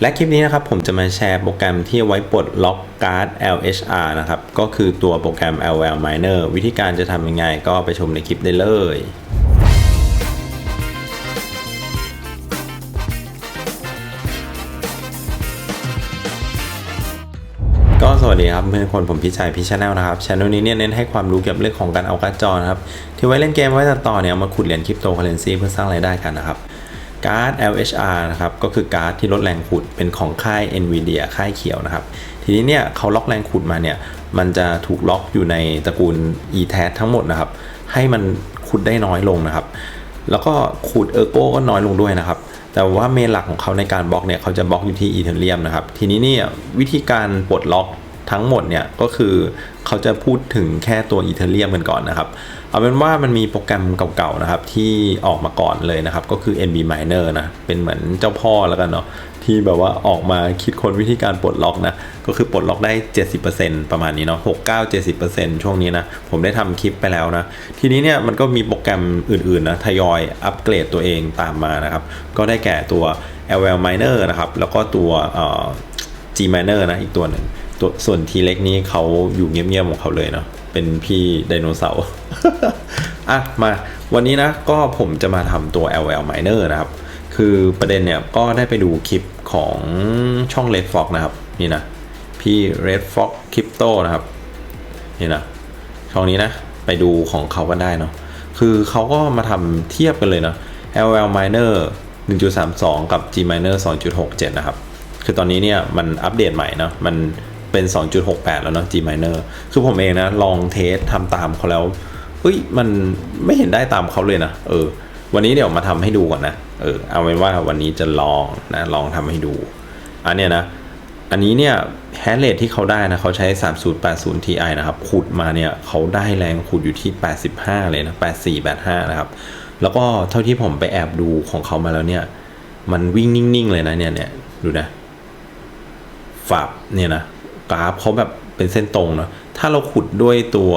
และคลิปนี้นะครับผมจะมาแชร์โปรแกรมที่ไว้ปลดล็อกการ์ด LHR นะครับ ก็คือตัวโปรแกรม LL Miner วิธีการจะทำยังไงก็ไปชมในคลิปได้เลยก็สวัสดีครับเพื่อนคนผมพี่ชายพี่ชาแนลนะครับช anel นี้เนี่ยเน้นให้ความรู้เกี่ยวกับเรื่องของการเอาการ์ดจอนะครับที่ไว้เล่นเกมไว้ตัดต่อเนี่ยมาขุดเหรียญคริปโตเคอเรนซีเพื่อสร้างรายได้กันนะครับ การ์ด LHR นะครับก็คือการ์ดที่ลดแรงขุดเป็นของค่าย NVIDIA ค่ายเขียวนะครับ ทีนี้เนี่ยเขาล็อกแรงขุดมาเนี่ยมันจะถูกล็อกอยู่ในตระกูล ETAT ทั้งหมดนะครับ ให้มันขุดได้น้อยลงนะครับ แล้วก็ขุดเออร์โก้ก็น้อยลงด้วยนะครับ แต่ว่าเมนหลักของเขาในการบล็อกเนี่ยเขาจะบล็อกอยู่ที่อีเทเรียมนะครับ ทีนี้เนี่ยวิธีการปลดล็อก ทั้งหมดเนี่ยก็คือเขาจะพูดถึงแค่ตัวอีเทเรียมกันก่อนนะครับเอาเป็นว่ามันมีโปรแกรมเก่าๆนะครับที่ออกมาก่อนเลยนะครับก็คือ NB Miner นะเป็นเหมือนเจ้าพ่อแล้วกันเนาะที่แบบว่าออกมาคิดค้นวิธีการปลดล็อกนะก็คือปลดล็อกได้ 70%ประมาณนี้เนาะ69-70%ช่วงนี้นะผมได้ทำคลิปไปแล้วนะทีนี้เนี่ยมันก็มีโปรแกรมอื่นๆนะทยอยอัปเกรดตัวเองตามมานะครับก็ได้แก่ตัว LL Miner นะครับแล้วก็ตัว G Miner นะอีกตัวหนึ่ง ตัวส่วนทีเล็กนี้เขาอยู่เงียบๆของเขาเลยเนาะเป็นพี่ไดโนเสาร์อะมาวันนี้นะก็ผมจะมาทำตัว LL Miner นะครับ คือประเด็นเนี่ยก็ได้ไปดูคลิปของช่อง Red Fox นะครับ นี่นะ พี่ Red Fox Crypto นะครับ นี่นะช่องนี้นะไปดูของเขากันได้เนาะคือเขาก็มาทำเทียบกันเลยเนาะ LL Miner 1.32 กับ G Miner 2.67 นะครับ คือตอนนี้เนี่ยมันอัปเดตใหม่เนาะมัน เป็น 2.68 แล้วเนาะ G Miner คือผมเองนะ ลองเทสทำตามเขาแล้วเฮ้ยมันไม่เห็นได้ตามเขาเลยนะ เออ วันนี้เดี๋ยวมาทำให้ดูก่อนนะ เออ เอาเป็นว่าวันนี้จะลองนะ ลองทำให้ดู อันเนี้ยนะ อันนี้เนี่ยแฮชเรทที่เขาได้นะเขาใช้ 3080 Ti นะครับ ขุดมาเนี่ยเขาได้แรงขุดอยู่ที่ 85 เลยนะ 84 85 นะครับ แล้วก็เท่าที่ผมไปแอบดูของเขามาแล้วเนี่ย มันวิ่งนิ่งๆเลยนะเนี่ยเนี่ยดูนะฝับเนี่ยนะ กราฟเขาแบบเป็นเส้นตรงเนาะถ้าเราขุดด้วยตัว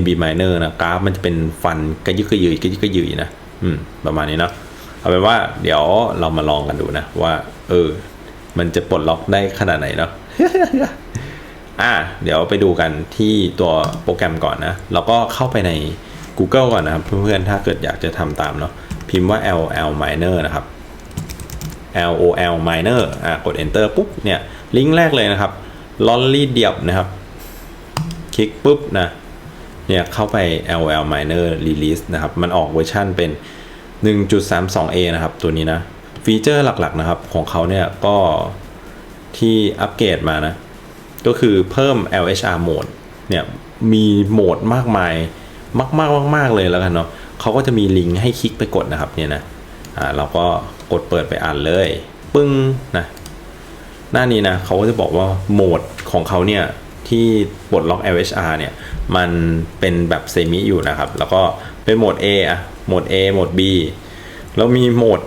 NB Miner นะกราฟมันจะเป็นฟันกระยึกกระยืยกระยึกกระยืยนะอืมประมาณนี้เนาะเอาเป็นว่าเดี๋ยวเรามาลองกันดูนะ ว่า เออ มันจะปลดล็อกได้ขนาดไหนเนาะอะเดี๋ยวไปดูกันที่ตัวโปรแกรมก่อนนะ แล้วก็เข้าไปใน Google ก่อนนะครับ เพื่อนๆถ้าเกิดอยากจะทำตามเนาะพิมพ์ว่า LL Miner นะครับ LOL Miner อะกด Enter ปุ๊บเนี่ย ลิงก์แรกเลยนะครับ Lolly เดียบนะครับ คลิกปุ๊บนะ เนี่ยเข้าไป LL Miner Release นะครับ มันออกเวอร์ชันเป็น 1.32a นะครับ ตัวนี้นะ ฟีเจอร์หลักๆนะครับ ของเขาเนี่ยก็ที่อัปเกรดมานะ ก็คือเพิ่ม LHR mode เนี่ยมีโหมดมากมายมากๆมากๆเลยแล้วกันเนาะเขาก็จะมีลิงก์ให้คลิกไปกดนะครับเนี่ยนะอ่าเราก็กดเปิดไปอ่านเลย ปึ้งนะ หน้านี้นะเขาก็จะบอกว่าโหมดของเขาเนี่ยที่ปลดล็อก LHR เนี่ยมันเป็นแบบเซมิอยู่นะครับ แล้วก็เป็นโหมด A อะโหมด A โหมด B แล้วมีโหมด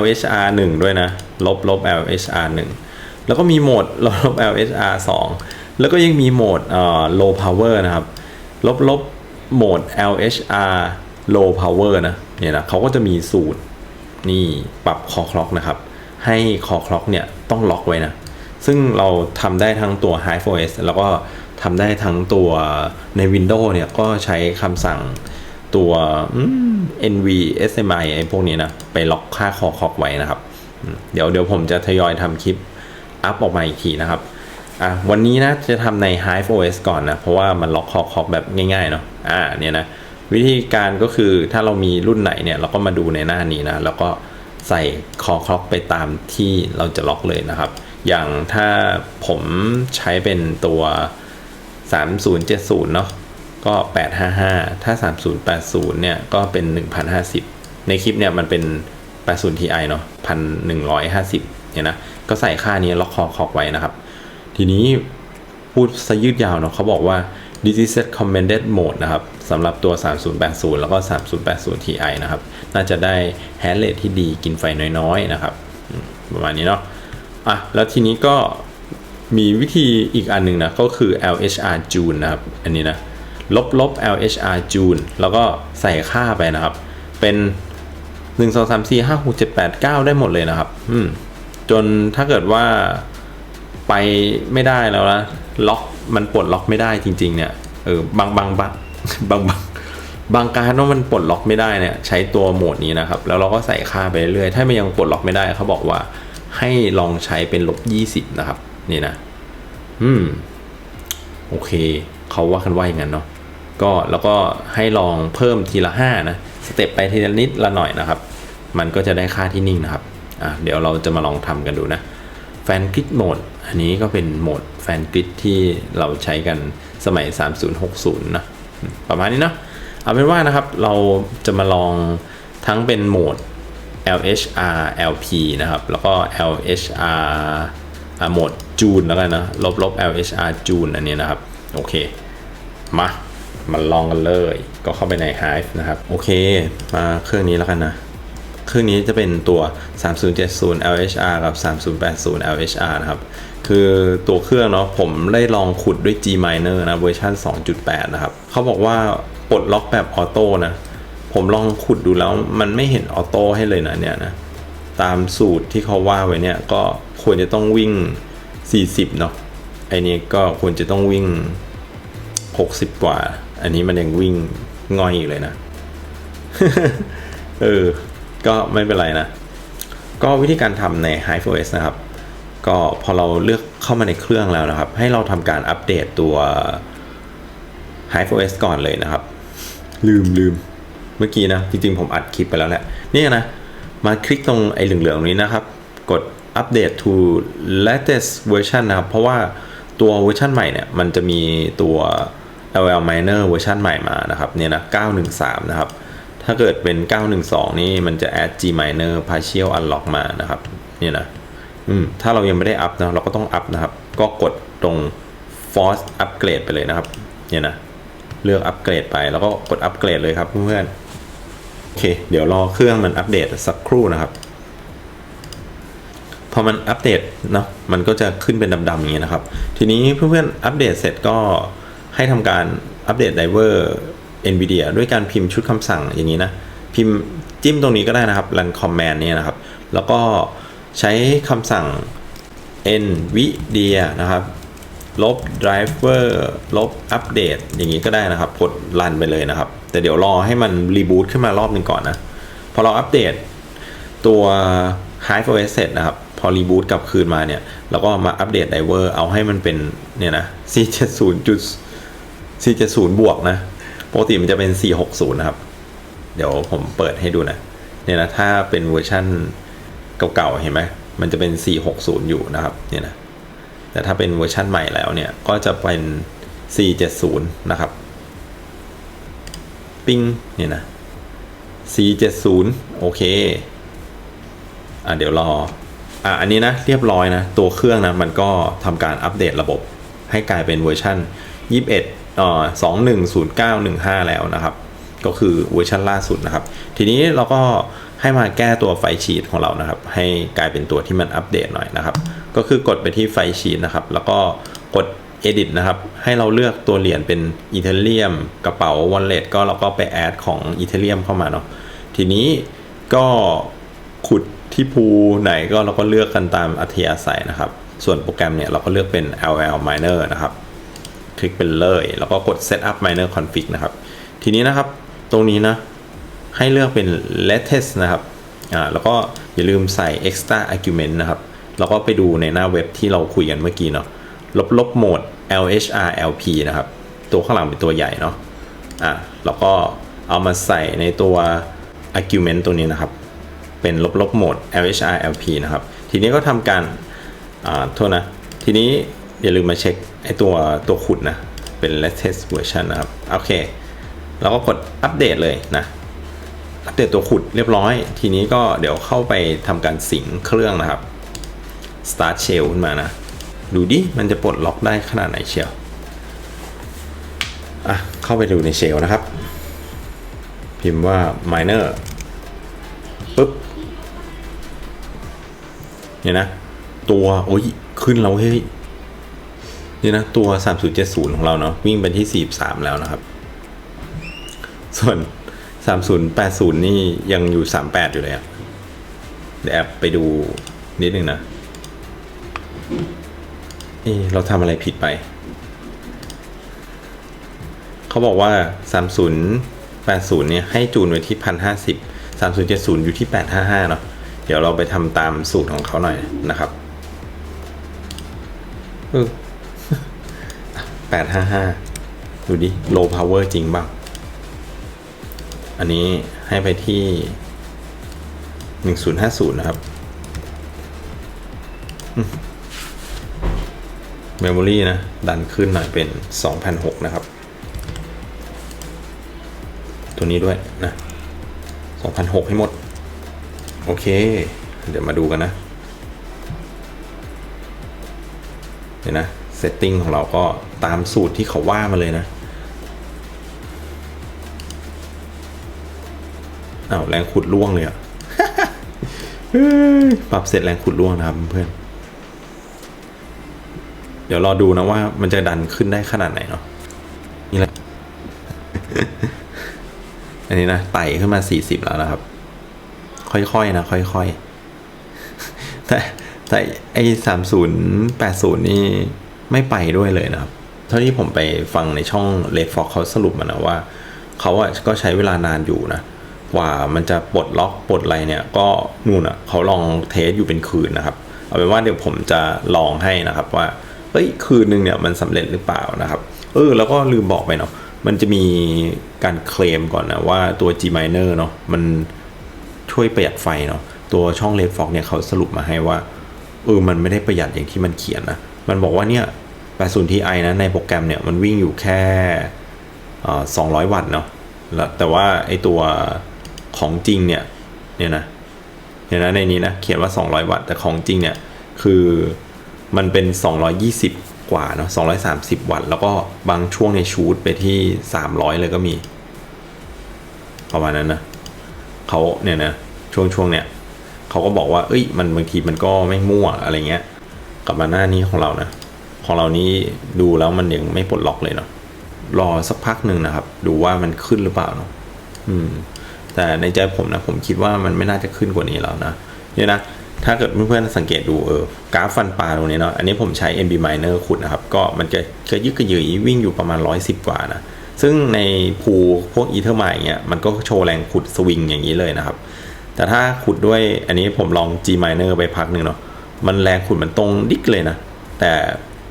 LHR 1 ด้วยนะ ลบลบ LHR 1 แล้วก็มีโหมดลบลบ LHR 2 แล้วก็ยังมีโหมดเอ่อ low power นะครับ ลบลบโหมด LHR low power นะ เนี่ยนะเขาก็จะมีสูตร นี่ปรับคอคล็อกนะครับ ให้คอคล็อกเนี่ยต้องล็อกไว้นะ ซึ่งเราทำได้ทั้งตัว High 4S แล้วก็ทำได้ทั้งตัวใน Windows เนี่ยก็ใช้คำสั่งตัว NV SMI ไอ้พวกนี้นะ ไปล็อกค่าคอคล็อกไว้นะครับ เดี๋ยวเดี๋ยวผมจะทยอยทำคลิปอัพออกมาอีกทีนะครับอะวันนี้นะจะทำใน High 4S ก่อนนะ เพราะว่ามันล็อกคอคล็อกแบบง่ายๆเนาะอ่าเนี่ยนะวิธีการก็คือถ้าเรามีรุ่นไหนเนี่ยเราก็มาดูในหน้านี้นะ แล้วก็ ใส่คอคล็อกไปตามที่เราจะล็อกเลยนะครับ อย่างถ้าผมใช้เป็นตัว 3070 เนาะก็ 855 ถ้า 3080 เนี่ย ก็เป็น 1050 ในคลิปเนี่ยมันเป็น 80 Ti เนาะ1150 เนี่ยนะ ก็ใส่ค่านี้ล็อกคอคล็อกไว้นะครับ ทีนี้พูดซะยืดยาวเนาะเขาบอกว่า this is set commended mode นะครับ สำหรับตัว 3080 แล้วก็ 3080 Ti นะครับ น่าจะได้แฮชเรทที่ดีกินไฟน้อยๆนะครับ ประมาณนี้เนาะอะแล้วทีนี้ก็มีวิธีอีกอันหนึ่งนะก็คือ LHR June นะครับ อันนี้นะ ลบลบ LHR June แล้วก็ใส่ค่าไปนะครับ เป็น 1 2 3 4 5 6 7 8 9 ได้หมดเลยนะครับ อืม จนถ้าเกิดว่าไปไม่ได้แล้วนะล็อกมันปลดล็อกไม่ได้จริง ๆ เนี่ยเออบางบางบาง บางบางบางการว่ามันปลดล็อกไม่ได้เนี่ยใช้ตัวโหมดนี้นะครับ แล้วเราก็ใส่ค่าไปเรื่อยๆถ้ามันยังปลดล็อกไม่ได้เขาบอกว่า ให้ลองใช้เป็นลบยี่สิบนะครับ นี่นะ อืม โอเคเขาว่ากันว่าอย่างนั้นเนาะก็แล้วก็ให้ลองเพิ่มทีละ5นะสเต็ปไปทีละนิดละหน่อยนะครับ มันก็จะได้ค่าที่นิ่งนะครับอะเดี๋ยวเราจะมาลองทำกันดูนะแฟนกริดโหมดอันนี้ก็เป็นโหมดแฟนกริดที่เราใช้กันสมัย 3060 นะ ประมาณนี้เนาะเอาเป็นว่านะครับเราจะมาลองทั้งเป็นโหมด LHR LP นะครับ แล้วก็ LHR โหมดจูนแล้วกันนะลบลบ LHR จูนอันนี้นะครับ โอเค มามาลองกันเลย ก็เข้าไปใน Hive นะครับ โอเค มาเครื่องนี้แล้วกันนะ เครื่องนี้จะเป็นตัว 3070 LHR กับ 3080 LHR นะครับ คือตัวเครื่องเนาะผมได้ลองขุดด้วย G Miner นะเวอร์ชัน2.8 นะครับ เขาบอกว่าปลดล็อกแบบออโต้นะ ผมลองขุดดูแล้วมันไม่เห็นออโต้ให้เลยนะเนี่ยนะ ตามสูตรที่เขาว่าไว้เนี่ยก็ควรจะต้องวิ่ง 40 เนาะไอ้นี้ก็ควรจะต้องวิ่ง 60 กว่า อันนี้มันยังวิ่งง่อยอยู่เลยนะ เออ ก็ไม่เป็นไรนะ ก็วิธีการทำใน HiveOS นะครับ ก็พอเราเลือกเข้ามาในเครื่องแล้วนะครับ ให้เราทำการอัปเดตตัว HiveOS ก่อนเลยนะครับ ลืมลืมเมื่อกี้นะ จริงๆ ผมอัดคลิปไปแล้วแหละนี่นะ มาคลิกตรงไอ้เหลืองๆนี้นะครับ กดอัปเดต to latest version นะครับ เพราะว่าตัวเวอร์ชันใหม่เนี่ย มันจะมีตัว LL Miner เวอร์ชันใหม่มานะครับ เนี่ยนะ 913 นะครับ ถ้าเกิดเป็น 912 นี่มันจะ add G Miner partial unlock มานะครับเนี่ยนะอืมถ้าเรายังไม่ได้อัพนะเราก็ต้องอัพนะครับ ก็กดตรง force upgrade ไปเลยนะครับเนี่ยนะเลือกอัปเกรดไปแล้วก็กดอัปเกรดเลยครับเพื่อนๆโอเค เดี๋ยวรอเครื่องมันอัปเดตสักครู่นะครับ พอมันอัปเดตเนาะมันก็จะขึ้นเป็นดำๆอย่างนี้นะครับ ทีนี้เพื่อนๆอัปเดตเสร็จก็ให้ทำการอัปเดตไดเวอร์ NVIDIA ด้วยการพิมพ์ชุดคำสั่งอย่างนี้นะ พิมพ์จิ้มตรงนี้ก็ได้นะครับ run command เนี่ยนะครับ แล้วก็ใช้คำสั่ง NVIDIA นะครับ ลบ driver ลบอัปเดตอย่างนี้ก็ได้นะครับกดรันไปเลยนะครับ แต่เดี๋ยวรอให้มันรีบูตขึ้นมารอบหนึ่งก่อนนะ พอเราอัปเดตตัว HiveOS เสร็จนะครับ พอรีบูตกลับคืนมาเนี่ย แล้วก็มาอัปเดตไดเวอร์เอาให้มันเป็นเนี่ยนะ 470จุด470 บวกนะ ปกติมันจะเป็น 460 นะครับ เดี๋ยวผมเปิดให้ดูนะ เนี่ยนะ ถ้าเป็นเวอร์ชั่นเก่าๆ เห็นไหม มันจะเป็น 460 อยู่นะครับ เนี่ยนะ แต่ถ้าเป็นเวอร์ชั่นใหม่แล้วเนี่ย ก็จะเป็น 470 นะครับ ปิ้ง เนี่ยนะ 470 โอเค อะ เดี๋ยวรอ อะ อันนี้นะ เรียบร้อยนะ ตัวเครื่องนะ มันก็ทำการอัปเดตระบบให้กลายเป็นเวอร์ชัน21 เอ่อ210915แล้วนะครับ ก็คือเวอร์ชันล่าสุดนะครับ ทีนี้เราก็ให้มาแก้ตัวไฟล์ชีตของเรานะครับ ให้กลายเป็นตัวที่มันอัปเดตหน่อยนะครับ ก็คือกดไปที่ไฟล์ชีตนะครับ แล้วก็กด edit นะครับ ให้เราเลือกตัวเหรียญเป็นอีเทเรียมกระเป๋า wallet ก็เราก็ไปแอดของอีเทเรียมเข้ามาเนาะทีนี้ก็ขุดที่ภูไหนก็เราก็เลือกกันตามอัธยาศัยนะครับ ส่วนโปรแกรมเนี่ยเราก็เลือกเป็น LL Miner นะครับ คลิกไปเลย แล้วก็กด setup miner config นะครับ ทีนี้นะครับตรงนี้นะ ให้เลือกเป็น latest นะครับอ่าแล้วก็อย่าลืมใส่ extra argument นะครับ แล้วก็ไปดูในหน้าเว็บที่เราคุยกันเมื่อกี้เนาะลบลบโหมด LHR LP นะครับ ตัวข้างหลังเป็นตัวใหญ่เนาะอ่าแล้วก็เอามาใส่ในตัว argument ตัวนี้นะครับ เป็นลบลบโหมด LHR LP นะครับ ทีนี้ก็ทำการอ่าโทษนะ ทีนี้ อย่าลืมมาเช็คไอตัวตัวขุดนะ เป็น latest version นะครับ โอเคแล้วก็กดอัปเดตเลยนะ อัปเดตตัวขุดเรียบร้อย ทีนี้ก็เดี๋ยวเข้าไปทำการสิงเครื่องนะครับ start shell ขึ้นมานะ ดูดิ มันจะปลดล็อกได้ขนาดไหนเชียวอะ เข้าไปดูในเชลนะครับ พิมพ์ว่า miner ปุ๊บเนี่ยนะ ตัว โอ้ย ขึ้นแล้วเฮ้ย นี่นะตัว 3070 ของเราเนาะวิ่งไปที่ 43 แล้วนะครับ ส่วน 3080 นี่ยังอยู่ 38 อยู่เลยอะเดี๋ยวแอบไปดูนิดนึงนะเอะเราทำอะไรผิดไป เขาบอกว่า 3080 เนี่ยให้จูนไว้ที่ 1050 3070 อยู่ที่ 855 เนาะเดี๋ยวเราไปทำตามสูตรของเขาหน่อยนะครับ 855 ดูดิ low power จริงบ้าง อันนี้ให้ไปที่ 1050 นะครับ เมมโมรี่นะ ดันขึ้นหน่อยเป็น 2006 นะครับ ตัวนี้ด้วยนะ 2006 ให้หมด โอเค เดี๋ยวมาดูกันนะเดี๋ยวนะ เซตติ้งของเราก็ตามสูตรที่เขาว่ามาเลยนะอ้าวแรงขุดล่วงเลยอะปรับเสร็จแรงขุดล่วงนะครับเพื่อน เดี๋ยวรอดูนะว่ามันจะดันขึ้นได้ขนาดไหนเนาะ นี่แหละ อันนี้นะไต่ขึ้นมา40แล้วนะครับ ค่อยๆนะค่อยๆ แต่แต่ไอ้สามศูนย์แปดศูนย์นี่ ไม่ไปด้วยเลยนะครับ เท่าที่ผมไปฟังในช่องเลดฟอกเขาสรุปมานะว่าเขาอะก็ใช้เวลานานอยู่นะกว่ามันจะปลดล็อกปลดอะไรเนี่ยก็นู่นอะเขาลองเทสอยู่เป็นคืนนะครับ เอาเป็นว่าเดี๋ยวผมจะลองให้นะครับว่าเฮ้ยคืนหนึ่งเนี่ยมันสำเร็จหรือเปล่านะครับเออแล้วก็ลืมบอกไปเนาะมันจะมีการเคลมก่อนนะว่าตัว G miner เนาะมันช่วยประหยัดไฟเนาะตัวช่องเลดฟอกเนี่ยเขาสรุปมาให้ว่าเออมันไม่ได้ประหยัดอย่างที่มันเขียนนะ มันบอกว่าเนี่ย 80 Ti นะในโปรแกรมเนี่ยมันวิ่งอยู่แค่200 วัตต์เนาะแต่ว่าไอตัวของจริงเนี่ยเนี่ยนะเนี่ยนะในนี้นะเขียนว่า 200 วัตต์แต่ของจริงเนี่ยคือมันเป็น 220 กว่าเนาะ230 วัตต์แล้วก็บางช่วงในชูดไปที่ 300 เลยก็มีประมาณนั้นนะเขาเนี่ยนะช่วงช่วงเนี้ยเขาก็บอกว่า เอ้ยมันบางทีมันก็ไม่มั่วอะไรเงี้ย ลับมาหน้านี้ของเรานะ ของเรานี้ดูแล้วมันยังไม่ปลดล็อกเลยเนาะรอสักพักหนึ่งนะครับ ดูว่ามันขึ้นหรือเปล่าเนาะอืม แต่ในใจผมนะ ผมคิดว่ามันไม่น่าจะขึ้นกว่านี้แล้วนะเนี่ยนะถ้าเกิดเพื่อนๆสังเกตดูเออกราฟฟันปลาตรงนี้เนาะอันนี้ผมใช้ NB Miner ขุดนะครับ ก็มันจะกระยึกกระยือวิ่งอยู่ประมาณ 110 กว่านะซึ่งในภูพวกอีเทอร์ไมเงี้ยมันก็โชว์แรงขุดสวิงอย่างนี้เลยนะครับ แต่ถ้าขุดด้วยอันนี้ผมลอง G miner ไปพักหนึ่งเนาะ มันแรงขุดมันตรงดิกเลยนะ แต่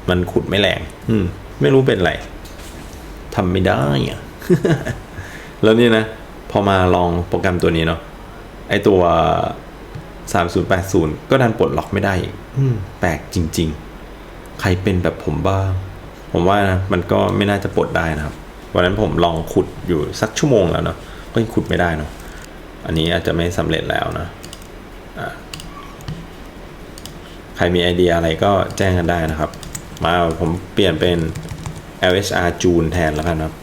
มันขุดไม่แรง อืม ไม่รู้เป็นไรทำไม่ได้อะแล้วนี่นะ พอมาลองโปรแกรมตัวนี้เนาะไอตัว 3080 ก็ดันปลดล็อกไม่ได้อีกอืแปลกจริง ๆ ใครเป็นแบบผมบ้าง ผมว่านะมันก็ไม่น่าจะปลดได้นะครับ วันนั้นผมลองขุดอยู่สักชั่วโมงแล้วเนาะก็ยังขุดไม่ได้เนาะอันนี้อาจจะไม่สำเร็จแล้วนะ ครมีไอเดียอะไรก็แจ้งกันได้นะครับ มาผมเปลี่ยนเป็น LHR จูนแทนแล้วกันครับ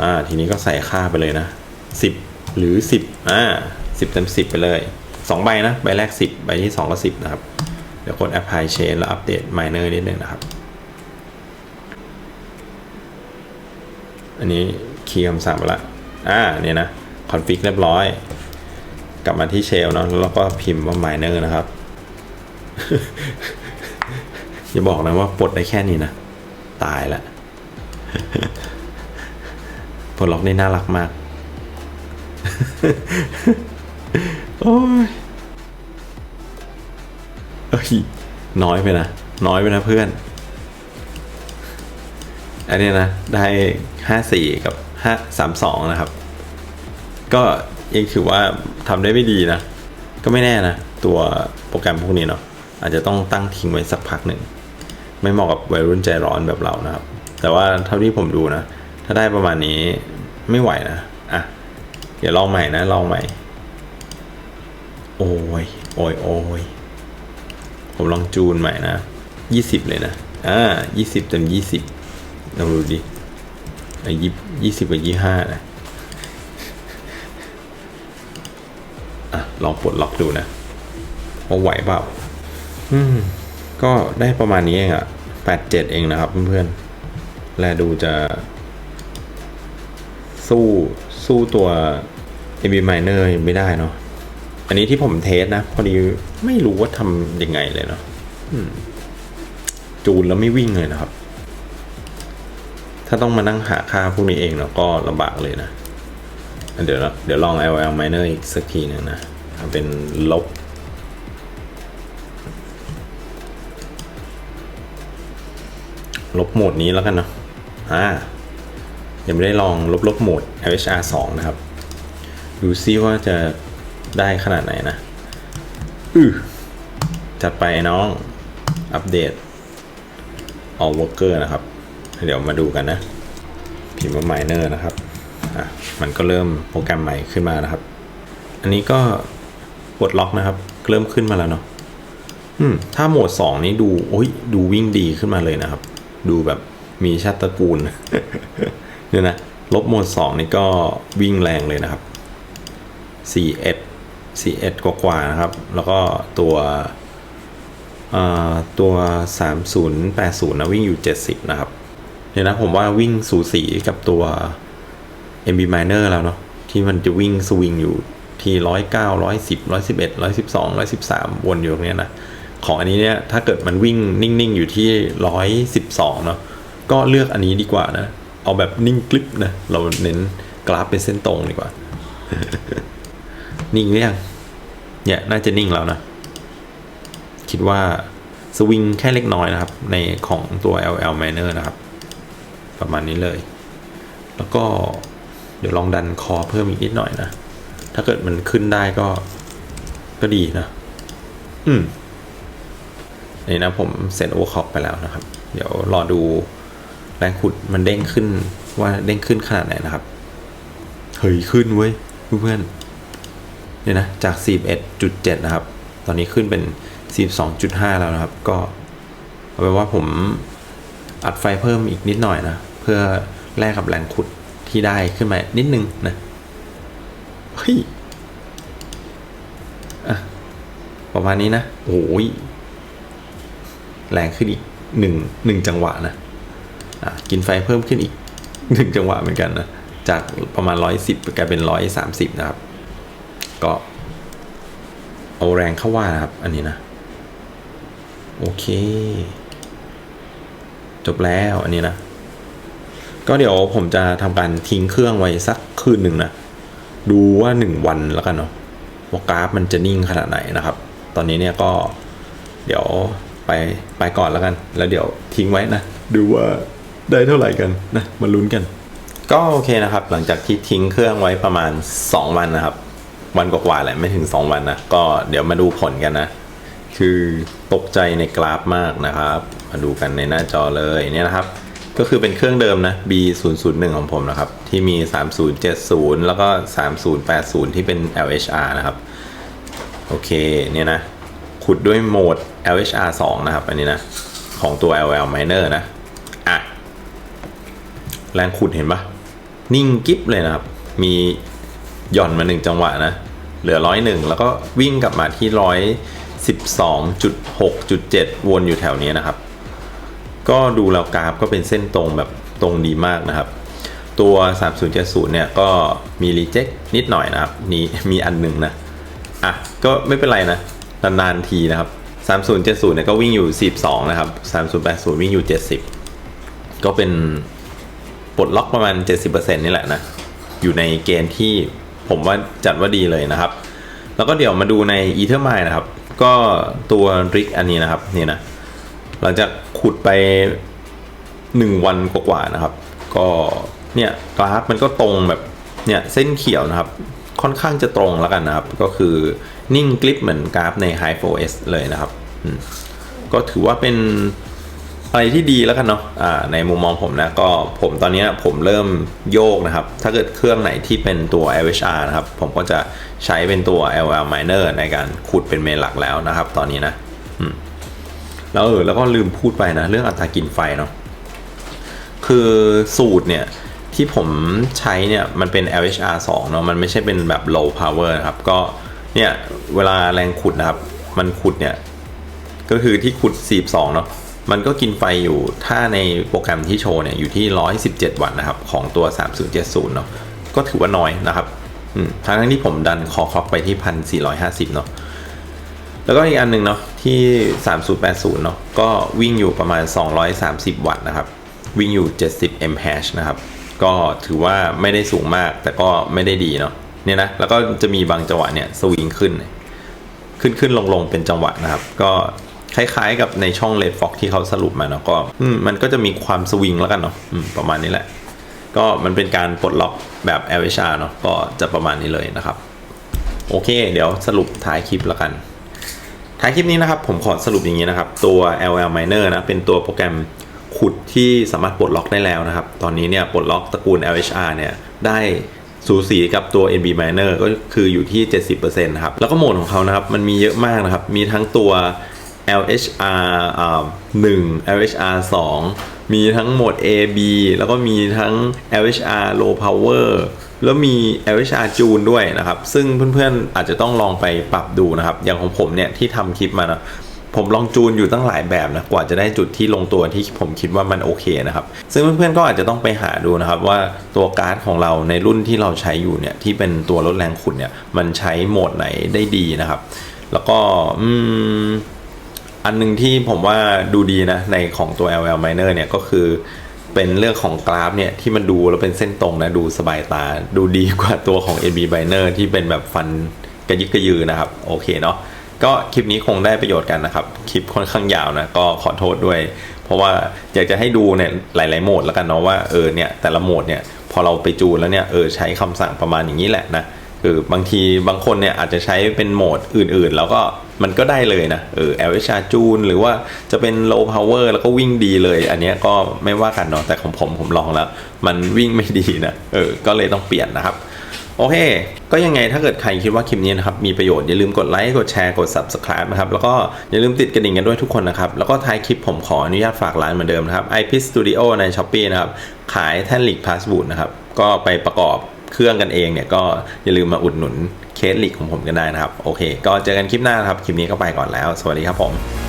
อ่า ทีนี้ก็ใส่ค่าไปเลยนะ 10 หรือ 10 อ่า 10เต็ม10 ไปเลย 2 ใบนะ ใบแรก 10 ใบที่ 2 ก็ 10 นะครับ เดี๋ยวกด apply change แล้วอัปเดต miner นิดนึงนะครับ อันนี้คีย์คำสั่งไปละ อ่า เนี่ยนะ คอนฟิกเรียบร้อย กลับมาที่เชลเนาะแล้วก็พิมพ์ว่า miner นะครับ อย่าบอกนะว่าปลดได้แค่นี้นะ ตายละปลดล็อกได้น่ารักมาก โอ้ยเอ้ยน้อยไปนะ น้อยไปนะเพื่อน อันนี้นะ ได้ห้าสี่กับห้าสามสองนะครับ ก็ ยังถือว่าทำได้ไม่ดีนะ ก็ไม่แน่นะ ตัวโปรแกรมพวกนี้เนาะอาจจะต้องตั้งทิ้งไว้สักพักหนึ่ง ไม่เหมาะกับวัยรุ่นใจร้อนแบบเรานะครับ แต่ว่าเท่าที่ผมดูนะ ถ้าได้ประมาณนี้ไม่ไหวนะ อะ เดี๋ยวลองใหม่นะ ลองใหม่ โอ้ย โอ้ยโอ้ยผมลองจูนใหม่นะยี่สิบเลยนะ อ่ายี่สิบเต็มยี่สิบลองดูดิอ้ยี่ยี่สิบกับยี่ห้านะ อะลองปลดล็อกดูนะว่าไหวเปล่าอืมก็ได้ประมาณนี้เองอะแปดเจ็ดเองนะครับเพื่อนๆ และดูจะ สู้สู้ตัว AB Miner ไม่ได้เนาะอันนี้ที่ผมเทสนะ พอดีไม่รู้ว่าทำยังไงเลยเนาะจูนแล้วไม่วิ่งเลยนะครับ ถ้าต้องมานั่งหาค่าพวกนี้เองเนาะก็ลำบากเลยนะ เดี๋ยวเดี๋ยวลอง LL minor อีกสักทีหนึ่งนะเป็นลบลบโหมดนี้แล้วกันเนาะอ่ายังไม่ได้ลองลบลบโหมด LHR 2 นะครับ ดูซิว่าจะได้ขนาดไหนนะอือจัดไปน้อง อัปเดต all worker นะครับ เดี๋ยวมาดูกันนะพิมพ์ว่า miner นะครับ อะมันก็เริ่มโปรแกรมใหม่ขึ้นมานะครับ อันนี้ก็ปลดล็อกนะครับ เริ่มขึ้นมาแล้วเนาะอืมถ้าโหมด 2 นี้ดูโอ้ยดูวิ่งดีขึ้นมาเลยนะครับ ดูแบบมีชาติตระกูลเนี่ยนะลบโหมด 2 นี่ก็วิ่งแรงเลยนะครับ 41 41กว่าๆนะครับ แล้วก็ตัวตัว 3080 นะ วิ่งอยู่ 70 นะครับเนี่ยนะผมว่าวิ่งสูสีกับตัว MB Miner แล้วเนาะที่มันจะวิ่งสวิงอยู่ที่ร้อยเก้าร้อยสิบร้อยสิบเอ็ดร้อยสิบสองร้อยสิบสามวนอยู่ตรงนี้นะของอันนี้เนี่ยถ้าเกิดมันวิ่งนิ่งๆอยู่ที่ร้อยสิบสองเนาะก็เลือกอันนี้ดีกว่านะ เอาแบบนิ่งกลิปนะ เราเน้นกราฟเป็นเส้นตรงดีกว่า นิ่งหรือยังเนี่ยน่าจะนิ่งแล้วนะ คิดว่าสวิงแค่เล็กน้อยนะครับ ในของตัว LL Miner นะครับ ประมาณนี้เลย แล้วก็ ดี๋ยวลองดันคอเพิ่มอีกนิดหน่อยนะ ถ้าเกิดมันขึ้นได้ก็ก็ดีนะ อืมนี่นะผมเซตโอเวอร์คอกไปแล้วนะครับ เดี๋ยวรอดูแรงขุดมันเด้งขึ้นว่าเด้งขึ้นขนาดไหนนะครับ เฮ้ยขึ้นเว้ยเพื่อนๆเนี่ยนะจาก 41.7 นะครับ ตอนนี้ขึ้นเป็น 42.5 แล้วนะครับ ก็เอาเป็นว่าผมอัดไฟเพิ่มอีกนิดหน่อยนะ เพื่อแลกกับแรงขุด ที่ได้ขึ้นมานิดนึงนะเฮ้ยอะประมาณนี้นะโอ้ยแรงขึ้นอีกหนึ่งหนึ่งจังหวะนะอะกินไฟเพิ่มขึ้นอีกหนึ่งจังหวะเหมือนกันนะจากประมาณร้อยสิบกลายเป็นร้อยสามสิบนะครับ ก็ เอาแรงเข้าว่านะครับ อันนี้นะ โอเค จบแล้วอันนี้นะ ก็เดี๋ยวผมจะทำการทิ้งเครื่องไว้สักคืนหนึ่งนะ ดูว่าหนึ่งวันแล้วกันเนาะว่ากราฟมันจะนิ่งขนาดไหนนะครับ ตอนนี้เนี่ยก็เดี๋ยวไปไปก่อนแล้วกัน แล้วเดี๋ยวทิ้งไว้นะ ดูว่าได้เท่าไหร่กันนะ มาลุ้นกัน ก็โอเคนะครับ หลังจากที่ทิ้งเครื่องไว้ประมาณ 2 วันนะครับ วันกว่าๆแหละไม่ถึง 2 วันนะ ก็เดี๋ยวมาดูผลกันนะ คือตกใจในกราฟมากนะครับ มาดูกันในหน้าจอเลยเนี่ยนะครับ ก็คือเป็นเครื่องเดิมนะ B 0 0 1ของผมนะครับ ที่มี 3070 แล้วก็ 3080 ที่เป็น LHR นะครับ โอเคเนี่ยนะ ขุดด้วยโหมด LHR 2 นะครับ อันนี้นะ ของตัว LL Miner นะ อะ แรงขุดเห็นปะนิ่งกิ๊บเลยนะครับ มีหย่อนมาหนึ่งจังหวะนะ เหลือร้อยหนึ่งแล้วก็วิ่งกลับมาที่ร้อยสิบสองจุดหกจุดเจ็ดวนอยู่แถวนี้นะครับ ก็ดูแล้วกราฟก็เป็นเส้นตรงแบบตรงดีมากนะครับ ตัว 3070 เนี่ยก็มีรีเจ็คนิดหน่อยนะครับนี่มีอันหนึ่งนะ อะ ก็ไม่เป็นไรนะ นานๆทีนะครับ 3070 เนี่ยก็วิ่งอยู่ 42 นะครับ 3080 วิ่งอยู่ 70 ก็เป็นปลดล็อกประมาณ 70%นี่แหละนะ อยู่ในเกณฑ์ที่ผมว่าจัดว่าดีเลยนะครับ แล้วก็เดี๋ยวมาดูใน Ether m i นะครับ ก็ตัวริกอันนี้นะครับ นี่นะ หลังจากขุดไป 1 วันกว่าๆนะครับ ก็เนี่ยกราฟมันก็ตรงแบบเนี่ยเส้นเขียวนะครับ ค่อนข้างจะตรงแล้วกันนะครับ ก็คือนิ่งกลิปเหมือนกราฟใน High 4S เลยนะครับอืมก็ถือว่าเป็นอะไรที่ดีแล้วกันเนาะอ่าในมุมมองผมนะก็ผมตอนนี้ผมเริ่มโยกนะครับ ถ้าเกิดเครื่องไหนที่เป็นตัว LHR นะครับ ผมก็จะใช้เป็นตัว LL Miner ในการขุดเป็นเมนหลักแล้วนะครับ ตอนนี้นะ แล้วเออแล้วก็ลืมพูดไปนะเรื่องอัตรากินไฟเนาะคือสูตรเนี่ยที่ผมใช้เนี่ยมันเป็น LHR 2เนาะมันไม่ใช่เป็นแบบ low power นะครับก็เนี่ยเวลาแรงขุดนะครับ มันขุดเนี่ยก็คือที่ขุด 42 เนาะมันก็กินไฟอยู่ถ้าในโปรแกรมที่โชว์เนี่ยอยู่ที่ 117 วัตต์นะครับ ของตัว 3070 เนาะก็ถือว่าน้อยนะครับทั้งที่ผมดันคอคล็อกไปที่พันสี่ร้อยห้าสิบเนาะ แล้วก็อีกอันหนึ่งเนาะที่ 3080 เนาะก็วิ่งอยู่ประมาณ 230 วัตต์นะครับ วิ่งอยู่ 70 mAh นะครับ ก็ถือว่าไม่ได้สูงมากแต่ก็ไม่ได้ดีเนาะเนี่ยนะแล้วก็จะมีบางจังหวะเนี่ยสวิงขึ้น ขึ้นขึ้นลงลงเป็นจังหวะนะครับ ก็คล้ายๆกับในช่อง Red Fox ที่เขาสรุปมาเนาะก็อืมมันก็จะมีความสวิงแล้วกันเนาะอืมประมาณนี้แหละ ก็มันเป็นการปลดล็อกแบบ LHR เนาะก็จะประมาณนี้เลยนะครับ โอเค เดี๋ยวสรุปท้ายคลิปแล้วกัน ท้ายคลิปนี้นะครับผมขอสรุปอย่างนี้นะครับ ตัว LL Miner นะเป็นตัวโปรแกรมขุดที่สามารถปลดล็อกได้แล้วนะครับ ตอนนี้เนี่ยปลดล็อกตระกูล LHR เนี่ยได้สูสีกับตัว NB Miner ก็คืออยู่ที่ 70%นะครับ แล้วก็โหมดของเขานะครับ มันมีเยอะมากนะครับ มีทั้งตัว LHR อ่า1 LHR 2 มีทั้งโหมด AB แล้วก็มีทั้ง LHR low power แล้วมี LHR จูนด้วยนะครับ ซึ่งเพื่อนๆอาจจะต้องลองไปปรับดูนะครับ อย่างของผมเนี่ยที่ทำคลิปมานะผมลองจูนอยู่ตั้งหลายแบบนะ กว่าจะได้จุดที่ลงตัวที่ผมคิดว่ามันโอเคนะครับ ซึ่งเพื่อนๆก็อาจจะต้องไปหาดูนะครับ ว่าตัวการ์ดของเราในรุ่นที่เราใช้อยู่เนี่ยที่เป็นตัวลดแรงขุดเนี่ยมันใช้โหมดไหนได้ดีนะครับ แล้วก็อืม อันหนึ่งที่ผมว่าดูดีนะ ในของตัว LL Miner เนี่ยก็คือเป็นเรื่องของกราฟเนี่ยที่มันดูแล้วเป็นเส้นตรงนะ ดูสบายตา ดูดีกว่าตัวของ AB Miner ที่เป็นแบบฟันกระยึกกระยือนะครับ โอเคเนาะก็คลิปนี้คงได้ประโยชน์กันนะครับ คลิปค่อนข้างยาวนะ ก็ขอโทษด้วย เพราะว่าอยากจะให้ดูเนี่ยหลาย ๆ โหมดแล้วกันเนาะว่าเออเนี่ยแต่ละโหมดเนี่ยพอเราไปจูนแล้วเนี่ยเออใช้คำสั่งประมาณอย่างนี้แหละนะ คือบางทีบางคนเนี่ยอาจจะใช้เป็นโหมดอื่นๆ แล้วก็มันก็ได้เลยนะเออ LHR จูนหรือว่าจะเป็น low power แล้วก็วิ่งดีเลย อันนี้ก็ไม่ว่ากันเนาะแต่ของผมผมลองแล้ว มันวิ่งไม่ดีนะเออก็เลยต้องเปลี่ยนนะครับโอเค ก็ยังไงถ้าเกิดใครคิดว่าคลิปนี้นะครับมีประโยชน์อย่าลืมกดไลค์ กดแชร์ กด subscribe นะครับ แล้วก็อย่าลืมติดกระดิ่งกันด้วยทุกคนนะครับ แล้วก็ท้ายคลิปผมขออนุญาตฝากร้านเหมือนเดิมนะครับ IP Studio ใน s h อ p e e นะครับ ขายแท่นลิกพาสบูดนะครับ ก็ไปประกอบ เครื่องกันเองเนี่ยก็อย่าลืมมาอุดหนุนเคสลิกของผมกันได้นะครับ โอเค ก็เจอกันคลิปหน้านะครับ คลิปนี้ก็ไปก่อนแล้ว สวัสดีครับผม